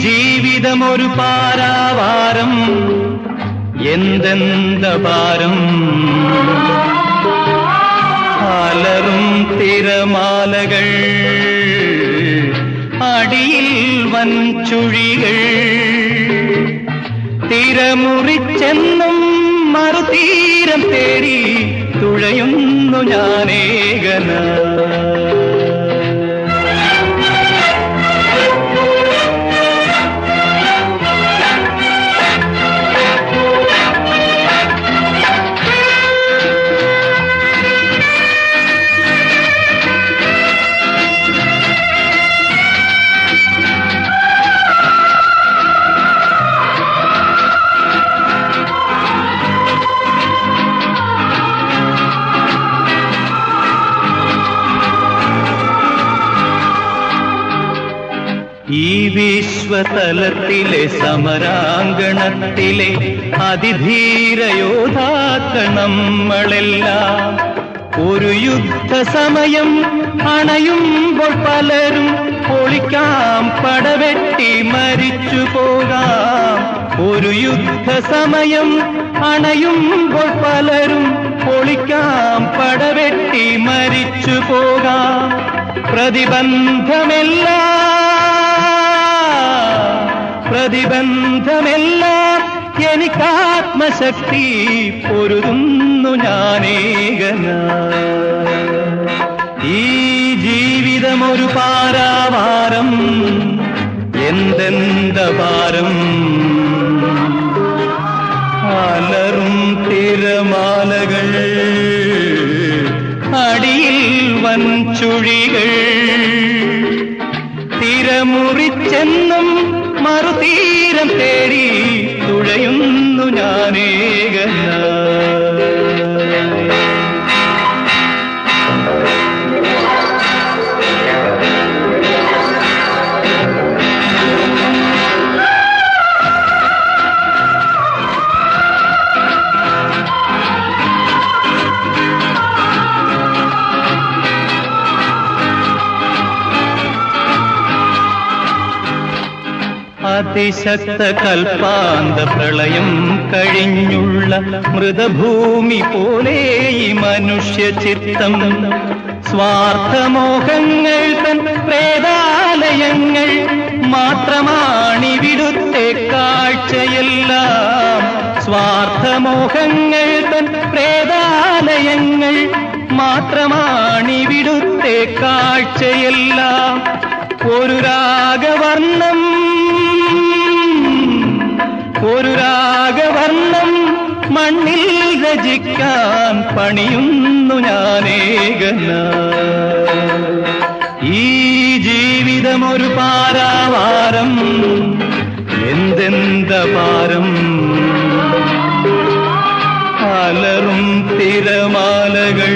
ജീവിതമൊരു പാരാവാരം. എന്തെന്ത ഭാരം? അലറും തിരമാലകൾ അടിയിൽ വൻ ചുഴികൾ തിരമുറിച്ചെന്നും മറുതീരം തേടി തുഴയുന്നു ഞാനേകന. വിശ്വതലത്തിലെ സമരാങ്കണത്തിലെ അതിധീരയോധാക്കൾ നമ്മളെല്ലാം. ഒരു യുദ്ധസമയം അണയുമ്പോൾ പലരും പൊളിക്കാം പടവെട്ടി മരിച്ചു പോകാം. ഒരു യുദ്ധസമയം അണയുമ്പോൾ പലരും പൊളിക്കാം പടവെട്ടി മരിച്ചു പോകാം. പ്രതിബന്ധമെല്ലാം പ്രതിബന്ധമെല്ലാം എനിക്കാത്മശക്തി പൊരുതുന്നു ഞാനേകന. ഈ ജീവിതമൊരു പാരാവാരം എന്തെന്ത ഭാരം? അലറും തിരമാലകൾ അടിയിൽ വൻചുഴികൾ തിരമുറിച്ചെന്നും മറുതീരം തേടി തുഴയുന്നു ഞാനേകന അതിശക്ത കൽപ്പാന്ത പ്രളയം കഴിഞ്ഞുള്ള മൃതഭൂമി പോലെ ഈ മനുഷ്യ ചിത്തം സ്വാർത്ഥമോഹങ്ങൾ തൻ പ്രേതാലയങ്ങൾ മാത്രമാണിവിടുത്തെ കാഴ്ചയെല്ലാം. സ്വാർത്ഥമോഹങ്ങൾ തൻ പ്രേതാലയങ്ങൾ മാത്രമാണിവിടുത്തെ കാഴ്ചയെല്ലാം. ഒരു രാഗവർണം ഒരു രാഗവർണം മണ്ണിൽ രചിക്കാൻ പണിയുന്നു ഞാനേകന. ഈ ജീവിതമൊരു പാരാവാരം എന്തെന്ത പാരം? അലറും തിരമാലകൾ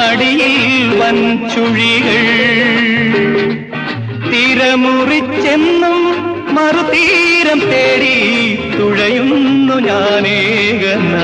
അടിയിൽ വൻചുഴികൾ തിരമുറിച്ചെന്നും മറുതീരം തേടി തുഴയുന്നു ഞാനേകന.